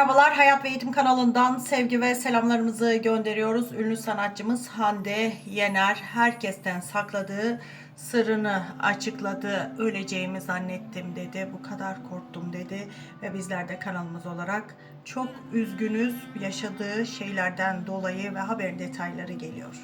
Merhabalar Hayat ve Eğitim kanalından sevgi ve selamlarımızı gönderiyoruz. Ünlü sanatçımız Hande Yener herkesten sakladığı sırrını açıkladı. Öleceğimi zannettim dedi. Bu kadar korktum dedi. Ve bizler de kanalımız olarak çok üzgünüz yaşadığı şeylerden dolayı ve haberin detayları geliyor.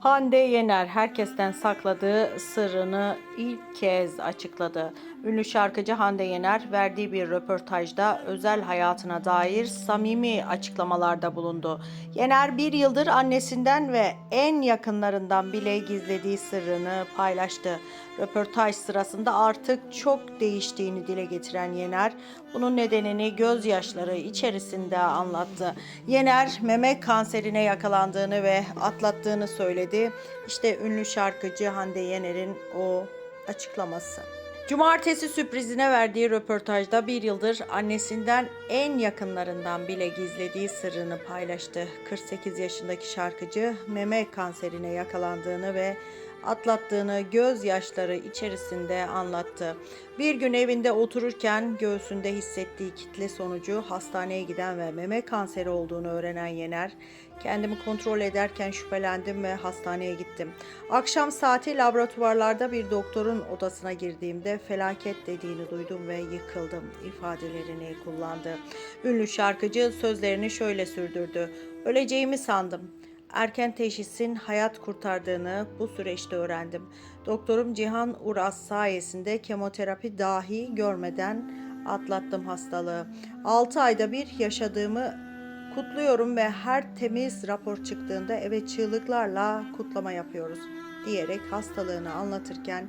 Hande Yener herkesten sakladığı sırrını ilk kez açıkladı. Ünlü şarkıcı Hande Yener verdiği bir röportajda özel hayatına dair samimi açıklamalarda bulundu. Yener bir yıldır annesinden ve en yakınlarından bile gizlediği sırrını paylaştı. Röportaj sırasında artık çok değiştiğini dile getiren Yener, bunun nedenini gözyaşları içerisinde anlattı. Yener, meme kanserine yakalandığını ve atlattığını söyledi. İşte ünlü şarkıcı Hande Yener'in o açıklaması. Cumartesi sürprizine verdiği röportajda bir yıldır annesinden en yakınlarından bile gizlediği sırrını paylaştı. 48 yaşındaki şarkıcı meme kanserine yakalandığını ve atlattığını gözyaşları içerisinde anlattı. Bir gün evinde otururken göğsünde hissettiği kitle sonucu hastaneye giden ve meme kanseri olduğunu öğrenen Yener, kendimi kontrol ederken şüphelendim ve hastaneye gittim. Akşam saati laboratuvarlarda bir doktorun odasına girdiğimde felaket dediğini duydum ve yıkıldım ifadelerini kullandı. Ünlü şarkıcı sözlerini şöyle sürdürdü. Öleceğimi sandım. Erken teşhisin hayat kurtardığını bu süreçte öğrendim. Doktorum Cihan Uras sayesinde kemoterapi dahi görmeden atlattım hastalığı. 6 ayda bir yaşadığımı kutluyorum ve her temiz rapor çıktığında eve çığlıklarla kutlama yapıyoruz diyerek hastalığını anlatırken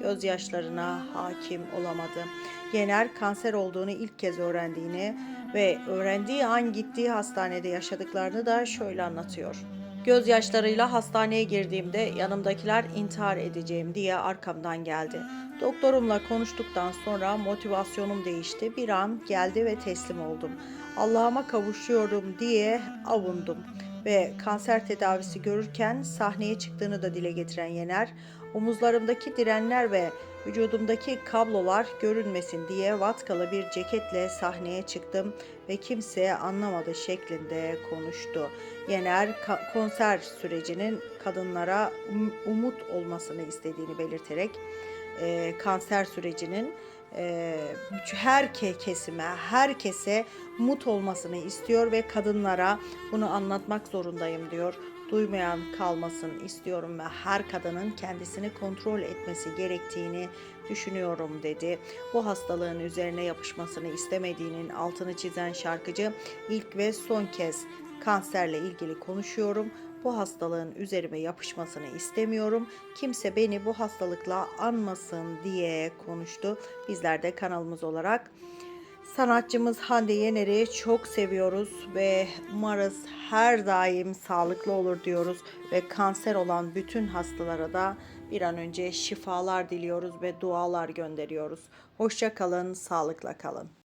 gözyaşlarına hakim olamadı. Yener kanser olduğunu ilk kez öğrendiğini ve öğrendiği an gittiği hastanede yaşadıklarını da şöyle anlatıyor. Gözyaşlarıyla hastaneye girdiğimde yanımdakiler intihar edeceğim diye arkamdan geldi. Doktorumla konuştuktan sonra motivasyonum değişti. Bir an geldi ve teslim oldum. Allah'ıma kavuşuyorum diye avundum ve kanser tedavisi görürken sahneye çıktığını da dile getiren Yener, omuzlarımdaki direnler ve vücudumdaki kablolar görünmesin diye vatkalı bir ceketle sahneye çıktım ve kimse anlamadı şeklinde konuştu. Yener konser sürecinin kadınlara um- umut olmasını istediğini belirterek e, kanser sürecinin e, her ke- kesime, herkese mut olmasını istiyor ve kadınlara bunu anlatmak zorundayım diyor. Duymayan kalmasın istiyorum ve her kadının kendisini kontrol etmesi gerektiğini düşünüyorum dedi. Bu hastalığın üzerine yapışmasını istemediğinin altını çizen şarkıcı ilk ve son kez kanserle ilgili konuşuyorum. Bu hastalığın üzerime yapışmasını istemiyorum. Kimse beni bu hastalıkla anmasın diye konuştu. Bizler de kanalımız olarak sanatçımız Hande Yener'i çok seviyoruz ve umarız her daim sağlıklı olur diyoruz ve kanser olan bütün hastalara da bir an önce şifalar diliyoruz ve dualar gönderiyoruz. Hoşça kalın, sağlıkla kalın.